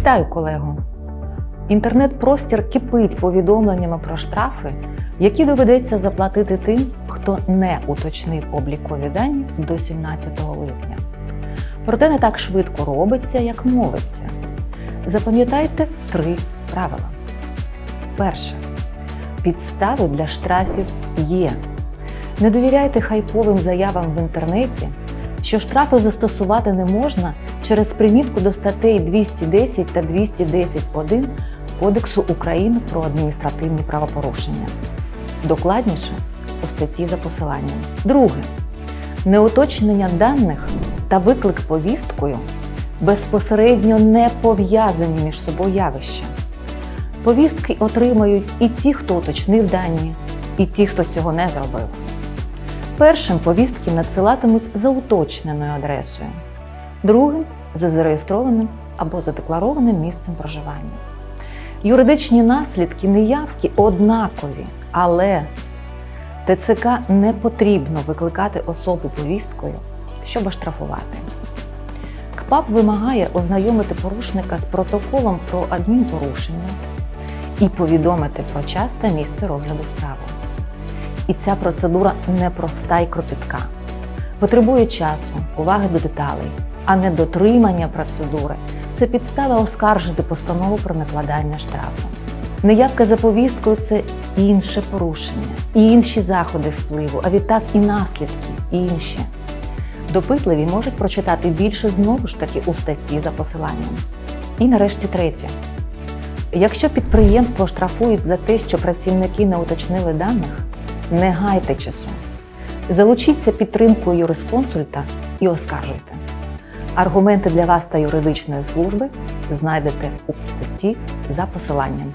Вітаю, колего! Інтернет-простір кипить повідомленнями про штрафи, які доведеться заплатити тим, хто не уточнив облікові дані до 17 липня. Проте не так швидко робиться, як мовиться. Запам'ятайте три правила. Перше. Підстави для штрафів є. Не довіряйте хайповим заявам в інтернеті, що штрафи застосувати не можна через примітку до статей 210 та 210.1 Кодексу України про адміністративні правопорушення. Докладніше у статті за посиланням. Друге. Неуточнення даних та виклик повісткою безпосередньо не пов'язані між собою явища. Повістки отримають і ті, хто уточнив дані, і ті, хто цього не зробив. Першим повістки надсилатимуть за уточненою адресою, другим за зареєстрованим або задекларованим місцем проживання. Юридичні наслідки неявки однакові, але ТЦК не потрібно викликати особу повісткою, щоб оштрафувати. КПАП вимагає ознайомити порушника з протоколом про адмінпорушення і повідомити про час та місце розгляду справи. І ця процедура непроста й кропітка. Потребує часу, уваги до деталей, а не дотримання процедури це підстава оскаржити постанову про накладання штрафу. Неявка за повісткою це інше порушення, і інші заходи впливу, а відтак і наслідки інші. Допитливі можуть прочитати більше знову ж таки у статті за посиланням. І нарешті третє. Якщо підприємство штрафують за те, що працівники не уточнили даних, не гайте часу. Залучіться підтримкою юрисконсульта і оскаржуйте. Аргументи для вас та юридичної служби знайдете у статті за посиланням.